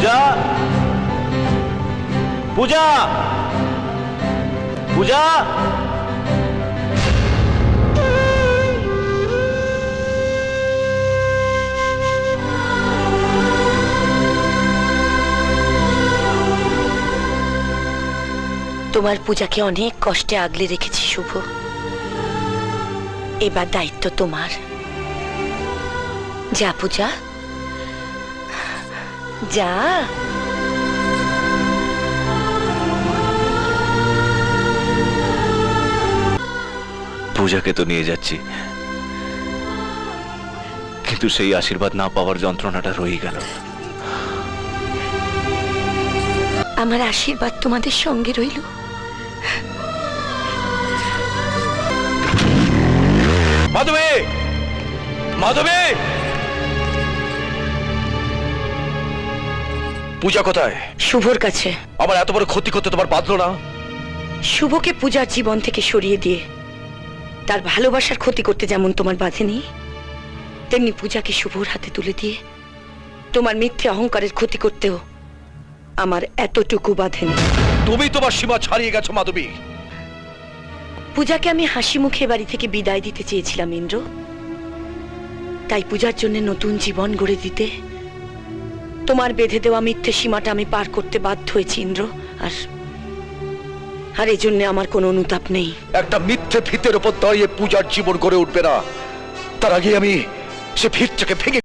পূজা। পূজা। পূজা। তোমার পূজাকে অনেক কষ্টে আগলে রেখেছি, শুভ। এবার দায়িত্ব তোমার। যা পূজা যা। পূজাকে তো নিয়ে যাচ্ছি। কিন্তু সেই আশীর্বাদ না পাওয়ার যন্ত্রণাটা রয়ে গেল। আমার আশীর্বাদ তোমাদের সঙ্গে রইল। মাধবী! মাধবী! পূজা কোথায়? শুভর কাছে। আমার এত বড় ক্ষতি করতে তোমার বাঁধলো না। শুভকে পূজার জীবন থেকে সরিয়ে দিয়ে তার ভালোবাসার ক্ষতি করতে যেমন তোমার বাঁধেনি তেমনি পূজাকে শুভর হাতে তুলে দিয়ে তোমার মিথ্যে অহংকারের ক্ষতি করতেও আমার এতটুকু বাঁধেনি তুমি তোমার সীমা ছাড়িয়ে গেছো মাধবী। পূজাকে আমি হাসি মুখে বাড়ি থেকে বিদায় দিতে চেয়েছিলাম ইন্দ্র। তাই পূজার জন্য নতুন জীবন গড়ে দিতে তোমার বেঁধে দেওয়া মিথ্যে সীমাটা আমি পার করতে বাধ্য হয়েছি, ইন্দ্র। আর আর এই জন্য আমার কোনো অনুতাপ নেই। একটা মিথ্যে ফিতের উপর দাঁড়িয়ে পূজার জীবন গড়ে উঠবে না। তার আগে আমি সে ভিড়টাকে ভেঙে